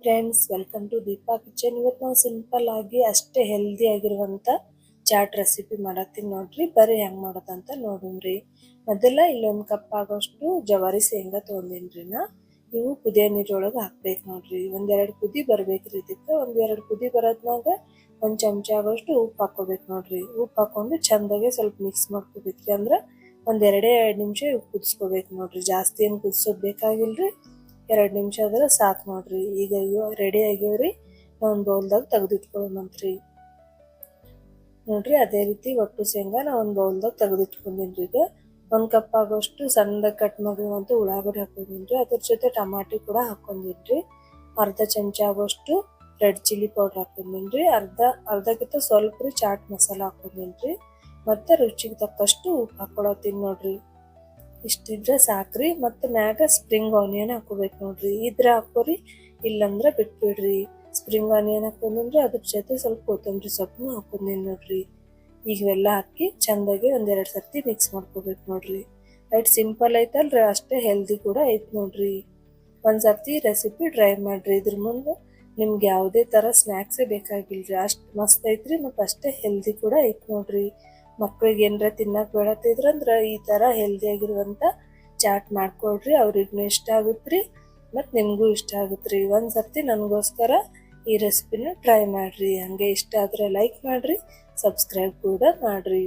Friends welcome to Deepa kitchen ಇವತ್ತು ನಾವು simple ಆಗಿ ಅಷ್ಟೇ ಹೆಲ್ದಿ ಆಗಿರುವಂತ ಚಾಟ್ ರೆಸಿಪಿ ಮಾಡತ್ತೀನಿ ನೋಡ್ರಿ. ಬರ್ರಿ ಹೆಂಗ್ ಮಾಡೋದಂತ ನೋಡುನ್ರಿ ಮೊದಲ ಇಲ್ಲೊಂದು ಕಪ್ ಆಗೋಷ್ಟು ಜವಾರಿ ಶೇಂಗಾ ತೊಗೊಂಡಿನ್ರಿ ನಾ. ಇವು ಕುದಿಯ ನೀರೊಳಗೆ ಹಾಕ್ಬೇಕು ನೋಡ್ರಿ. ಒಂದೆರಡು ಕುದಿ ಬರ್ಬೇಕ್ರಿ ಇದಕ್ಕೆ. ಒಂದೆರಡು ಕುದಿ ಬರೋದ್ನಾಗ ಒಂದ್ ಚಮಚ ಆಗೋಷ್ಟು ಉಪ್ಪು ಹಾಕೋಬೇಕು ನೋಡ್ರಿ. ಉಪ್ಪು ಹಾಕೊಂಡು ಚಂದಾಗೆ ಸ್ವಲ್ಪ ಮಿಕ್ಸ್ ಮಾಡ್ಕೋಬೇಕ್ರಿ ಅಂದ್ರ ಒಂದ್ ಎರಡು ಎರಡ್ ನಿಮಿಷ ಕುದಿಸ್ಕೋಬೇಕು ನೋಡ್ರಿ. ಜಾಸ್ತಿ ಏನ್ ಕುದಿಸೋದ್ ಬೇಕಾಗಿಲ್ರಿ. ಎರಡ್ ನಿಮಿಷ ಆದ್ರೆ ಸಾಕು ನೋಡ್ರಿ. ಈಗ ರೆಡಿ ಆಗ್ಯಾವ್ರಿ. ಒಂದು ಬೌಲ್ದಾಗ ತೆಗೆದಿಟ್ಕೊಳ್ಳೋಣಂತ್ರಿ ನೋಡ್ರಿ, ಅದೇ ರೀತಿ ಒಟ್ಟು ಶೇಂಗಾ ನಾ ಒಂದು ಬೌಲ್ದಾಗ ತೆಗೆದಿಟ್ಕೊಂಡಿನ್ರಿ ಈಗ. ಒಂದು ಕಪ್ ಆಗೋಷ್ಟು ಸಣ್ಣದಾಗ ಕಟ್ ಮಗುವಂತ ಉಳ್ಳಾಗಡ್ಡಿ ಹಾಕೊಂಡಿನ್ರಿ. ಅದ್ರ ಜೊತೆ ಟಮಾಟಿ ಕೂಡ ಹಾಕೊಂಡಿನ್ರಿ. ಅರ್ಧ ಚಮಚ ಆಗೋಷ್ಟು ರೆಡ್ ಚಿಲ್ಲಿ ಪೌಡರ್ ಹಾಕೊಂಡಿನ್ರಿ. ಅರ್ಧ, ಅರ್ಧಕ್ಕಿಂತ ಸ್ವಲ್ಪ ರೀ ಚಾಟ್ ಮಸಾಲ ಹಾಕೊಂಡಿನ್ರಿ. ಮತ್ತೆ ರುಚಿಗೆ ತಕ್ಕಷ್ಟು ಉಪ್ಪು ಹಾಕೊಳತ್ತೀನಿ ನೋಡ್ರಿ. ಇಷ್ಟಿದ್ರೆ ಸಾಕ್ರಿ ಮತ್ತು ಮ್ಯಾಗ ಸ್ಪ್ರಿಂಗ್ ಆನಿಯನ್ ಹಾಕೋಬೇಕು ನೋಡ್ರಿ. ಇದ್ರ ಹಾಕೋರಿ, ಇಲ್ಲಂದ್ರೆ ಬಿಟ್ಬಿಡ್ರಿ. ಸ್ಪ್ರಿಂಗ್ ಆನಿಯನ್ ಹಾಕೊಂಡ್ರೆ ಅದ್ರ ಜೊತೆ ಸ್ವಲ್ಪ ಕೊತ್ತಂಬರಿ ಸೊಪ್ಪು ಹಾಕೊಂದಿನಿ ನೋಡ್ರಿ. ಈಗ ಇವೆಲ್ಲ ಹಾಕಿ ಚಂದಾಗಿ ಒಂದೆರಡು ಸರ್ತಿ ಮಿಕ್ಸ್ ಮಾಡ್ಕೋಬೇಕು ನೋಡ್ರಿ. ಐಟ್ ಸಿಂಪಲ್ ಐತಲ್ರಿ, ಅಷ್ಟೇ ಹೆಲ್ದಿ ಕೂಡ ಐತೆ ನೋಡ್ರಿ. ಒಂದ್ ಸರ್ತಿ ರೆಸಿಪಿ ಟ್ರೈ ಮಾಡ್ರಿ. ಇದ್ರ ಮುಂದೆ ನಿಮ್ಗೆ ಯಾವುದೇ ತರ ಸ್ನ್ಯಾಕ್ಸೇ ಬೇಕಾಗಿಲ್ರಿ. ಅಷ್ಟು ಮಸ್ತ್ ಐತ್ರಿ ಮತ್ತು ಅಷ್ಟೇ ಹೆಲ್ದಿ ಕೂಡ ಐತೆ ನೋಡ್ರಿ. ಮಕ್ಳಿಗೆ ಏನರ ತಿನ್ನಕ್ ಬೇಡತ್ತಿದ್ರಂದ್ರ ಈ ತರ ಹೆಲ್ದಿ ಆಗಿರುವಂತ ಚಾಟ್ ಮಾಡ್ಕೊಡ್ರಿ. ಅವ್ರಿಗೂ ಇಷ್ಟ ಆಗುತ್ತ್ರಿ ಮತ್ತು ನಿಮಗೂ ಇಷ್ಟ ಆಗುತ್ತೆ ಒಂದ್ಸರ್ತಿ ನನ್ಗೋಸ್ಕರ ಈ ರೆಸಿಪಿನ ಟ್ರೈ ಮಾಡ್ರಿ. ಹಂಗೆ ಇಷ್ಟ ಆದ್ರೆ ಲೈಕ್ ಮಾಡ್ರಿ ಸಬ್ಸ್ಕ್ರೈಬ್ ಕೂಡ ಮಾಡ್ರಿ.